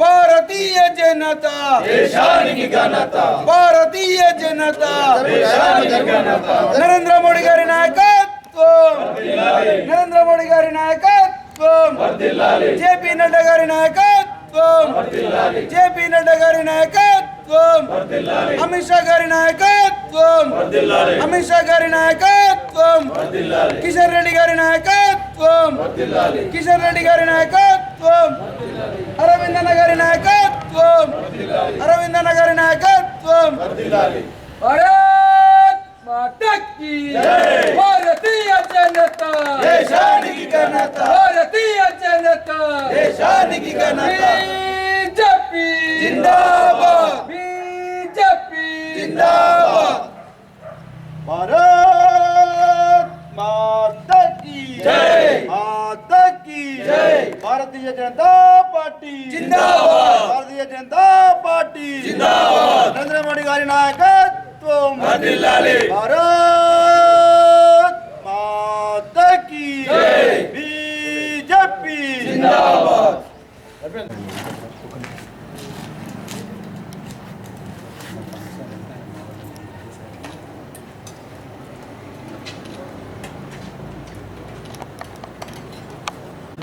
భారతీయ జనత. భారతీయ జనత. నరేంద్ర మోడీ గారి నాయకత్వం. నరేంద్ర మోడీ గారి నాయకత్వం. జేపీ నడ్డా గారి నాయకత్వం. జేపీ నడ్డా గారి నాయకత్వం. అమిత్ షా గారి నాయకత్వం అమిత్ షా గారి నాయకత్వం కిషన్ రెడ్డి గారి నాయకత్వం కిషన్ రెడ్డి గారి నాయకత్వం అరవిందన్న గారి నాయకత్వం అరవిందన్న గారి నాయకత్వం భారత్ మాతా కీ భారతీయ జనత దేశానికి ఘనత భారతీయ జనత దేశానికి ఘనత బీజేపీ జిందాబాద్ భారత్ మాతకి మాతకి భారతీయ జనతా పార్టీ భారతీయ జనతా పార్టీ నరేంద్ర మోడీ గారి నాయకత్వం భారత్ మాతకి బీజేపీ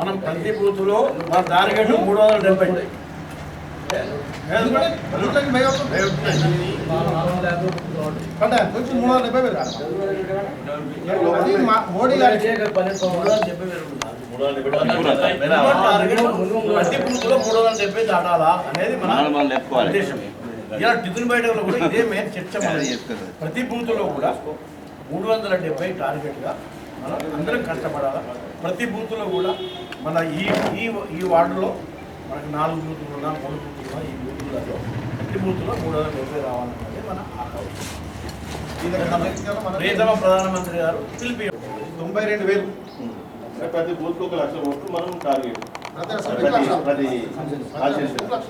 మనం ప్రతి బూత్లో టార్గెట్ మూడు వందల డెబ్బై. మూడు మా- గారి టార్గెట్ ప్రతి బూత్లో మూడు వందల డెబ్బై దాటాలా అనేది మన ఉద్దేశం. ఇలా టిఫిన్ బయటలో కూడా ఇదే మెయిన్ చర్చ ప్రతి బూత్లో కూడా మూడు వందల డెబ్బై టార్గెట్గా మనం అందరం కష్టపడాలా? ప్రతి బూత్లో కూడా మన ఈ ఈ ఈ వార్డులో మనకు నాలుగు బూతులు ఉన్నా మూడు బూతులు ఉన్నా ఈ బూతులలో ప్రతి బూత్లో మూడు వందల డెబ్బై రావాలన్నది మన ప్రియతమ ప్రధానమంత్రి గారు పిలిపి తొంభై రెండు వేలు. ప్రతి బూత్ ఒక లక్ష ఓట్లు మనం టార్గెట్. ప్రతి లక్ష.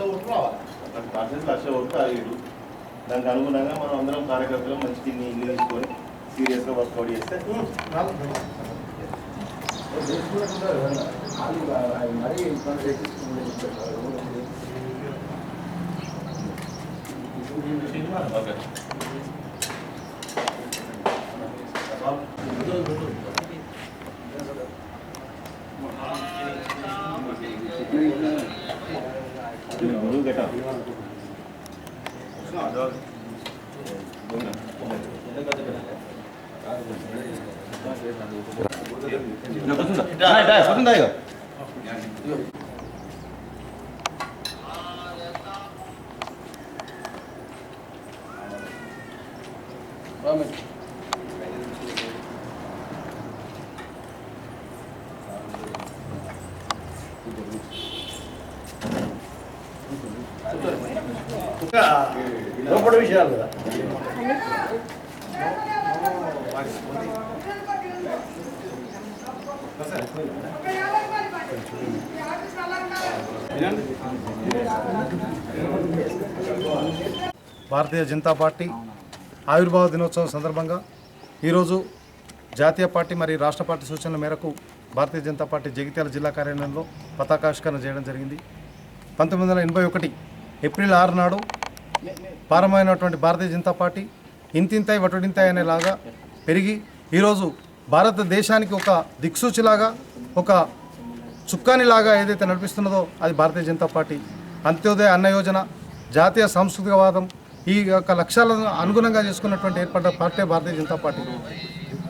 ఓట్లు. రావాలి. లక్ష ఓట్లు టార్గెట్. దానికి అనుగుణంగా మనం అందరం కార్యకర్తలు మంచి దీన్ని తీసుకొని సీరియస్గా వర్కౌట్ చేస్తే గురువు గెట ఇంకా లోపల విషయాలు కదా భారతీయ జనతా పార్టీ ఆవిర్భావ దినోత్సవం సందర్భంగా ఈరోజు జాతీయ పార్టీ మరియు రాష్ట్ర పార్టీ సూచనల మేరకు భారతీయ జనతా పార్టీ జగిత్యాల జిల్లా కార్యాలయంలో పతాకావిష్కరణ చేయడం జరిగింది. పంతొమ్మిది వందల ఎనభై ఒకటి ఏప్రిల్ ఆరు నాడు ప్రారంభమైనటువంటి భారతీయ జనతా పార్టీ ఇంతింతాయి వటుడింతాయి అనేలాగా పెరిగి ఈరోజు భారతదేశానికి ఒక దిక్సూచిలాగా ఒక చుక్కానిలాగా ఏదైతే నడిపిస్తున్నదో అది భారతీయ జనతా పార్టీ అంత్యోదయ అన్న యోజన జాతీయ సాంస్కృతికవాదం ఈ యొక్క లక్ష్యాలను అనుగుణంగా చేసుకున్నటువంటి ఏర్పడ్డ పార్టీ భారతీయ జనతా పార్టీ.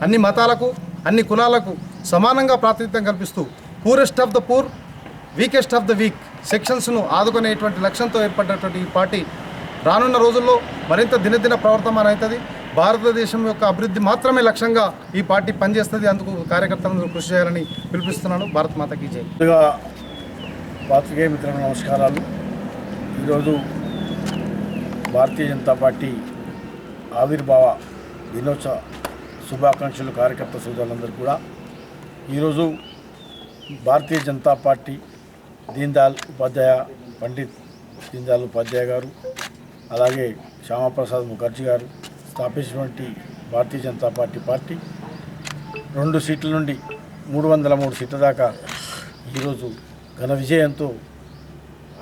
అన్ని మతాలకు అన్ని కులాలకు సమానంగా ప్రాతినిధ్యం కల్పిస్తూ poorest of the poor weakest of the weak సెక్షన్స్ను ఆదుకునేటువంటి లక్ష్యంతో ఏర్పడినటువంటి ఈ పార్టీ రానున్న రోజుల్లో మరింత దినదిన ప్రవర్తమానం అవుతుంది భారతదేశం యొక్క అభివృద్ధి మాత్రమే లక్ష్యంగా ఈ పార్టీ పనిచేస్తుంది. అందుకు కార్యకర్తలందరూ కృషి చేయాలని పిలిపిస్తున్నాను భారత్ మాతకి జై. పాత్రికేయ మిత్రులకు నమస్కారాలు. ఈరోజు భారతీయ జనతా పార్టీ ఆవిర్భావ దినోత్సవ శుభాకాంక్షలు కార్యకర్త సోదరులందరూ కూడా. ఈరోజు భారతీయ జనతా పార్టీ దీన్దయాల్ ఉపాధ్యాయ పండిత్ దీన్దయాల్ ఉపాధ్యాయ గారు అలాగే శ్యామప్రసాద్ ముఖర్జీ గారు స్థాపించినటువంటి భారతీయ జనతా పార్టీ పార్టీ. రెండు సీట్ల నుండి మూడు వందల మూడు సీట్ల దాకా ఈరోజు ఘన విజయంతో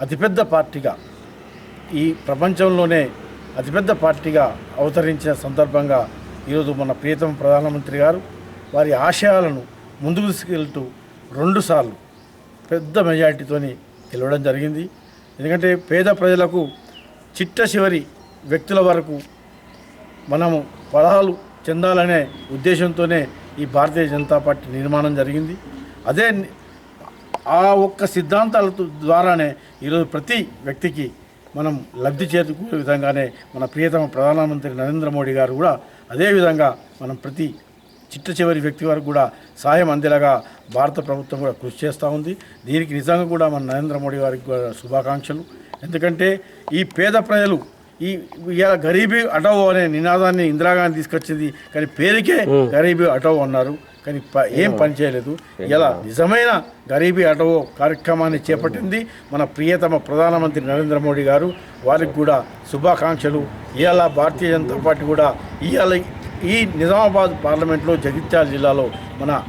అతిపెద్ద పార్టీగా ఈ ప్రపంచంలోనే అతిపెద్ద పార్టీగా అవతరించిన సందర్భంగా ఈరోజు మన ప్రియతమ ప్రధానమంత్రి గారు వారి ఆశయాలను ముందుకు తీసుకెళ్తూ రెండుసార్లు పెద్ద మెజారిటీతోని గెలవడం జరిగింది. ఎందుకంటే పేద ప్రజలకు చిట్ట చివరి వ్యక్తుల వరకు మనము పదహాలు చెందాలనే ఉద్దేశంతోనే ఈ భారతీయ జనతా పార్టీ నిర్మాణం జరిగింది. అదే ఆ ఒక్క సిద్ధాంతాల ద్వారానే ఈరోజు ప్రతి వ్యక్తికి మనం లబ్ధి చేకూరే విధంగానే మన ప్రియతమ ప్రధానమంత్రి నరేంద్ర మోడీ గారు కూడా అదేవిధంగా మనం ప్రతి చిట్ట చివరి వ్యక్తి వరకు కూడా సాయం అందేలాగా భారత ప్రభుత్వం కూడా కృషి చేస్తూ ఉంది. దీనికి నిజంగా కూడా మన నరేంద్ర మోడీ గారికి కూడా శుభాకాంక్షలు. ఎందుకంటే ఈ పేద ప్రజలు ఈ ఇలా గరీబీ అటవ్ అనే నినాదాన్ని ఇందిరాగాంధీ తీసుకొచ్చింది. కానీ పేరుకే గరీబీ అటవ్ అన్నారు. కానీ ప- ఏం పని చేయలేదు. ఇలా నిజమైన గరీబీ అటవో కార్యక్రమాన్ని చేపట్టింది మన ప్రియతమ ప్రధానమంత్రి నరేంద్ర మోడీ గారు. వారికి కూడా శుభాకాంక్షలు. ఇవాళ భారతీయ జనతా పార్టీ కూడా ఇవాళ ఈ నిజామాబాద్ పార్లమెంట్లో జగిత్యాల జిల్లాలో మన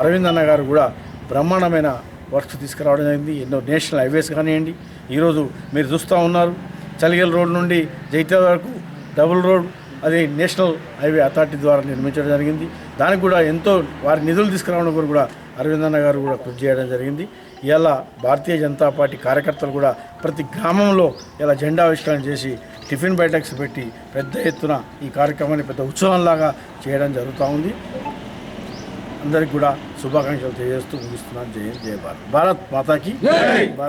అరవింద్ అన్న గారు కూడా బ్రహ్మాండమైన వర్క్స్ తీసుకురావడం జరిగింది. ఎన్నో నేషనల్ హైవేస్ కానివ్వండి. ఈరోజు మీరు చూస్తూ ఉన్నారు. చలిగల్ రోడ్ నుండి జైత్యాల వరకు డబుల్ రోడ్ అది నేషనల్ హైవే అథారిటీ ద్వారా నిర్మించడం జరిగింది. దానికి కూడా ఎంతో వారి నిధులు తీసుకురావడం కొరకు కూడా అరవింద్ అన్న గారు కూడా కృషి చేయడం జరిగింది. ఇలా భారతీయ జనతా పార్టీ కార్యకర్తలు కూడా ప్రతి గ్రామంలో ఇలా జెండా ఆవిష్కరణ చేసి టిఫిన్ బైటక్స్ పెట్టి పెద్ద ఎత్తున ఈ కార్యక్రమాన్ని పెద్ద ఉత్సవంలాగా చేయడం జరుగుతూ ఉంది. అందరికి కూడా శుభాకాంక్షలు తెలియజేస్తూ ముగిస్తున్నాను. జై హింద్, జై భారత్. భారత్ మాతాకి. భారత్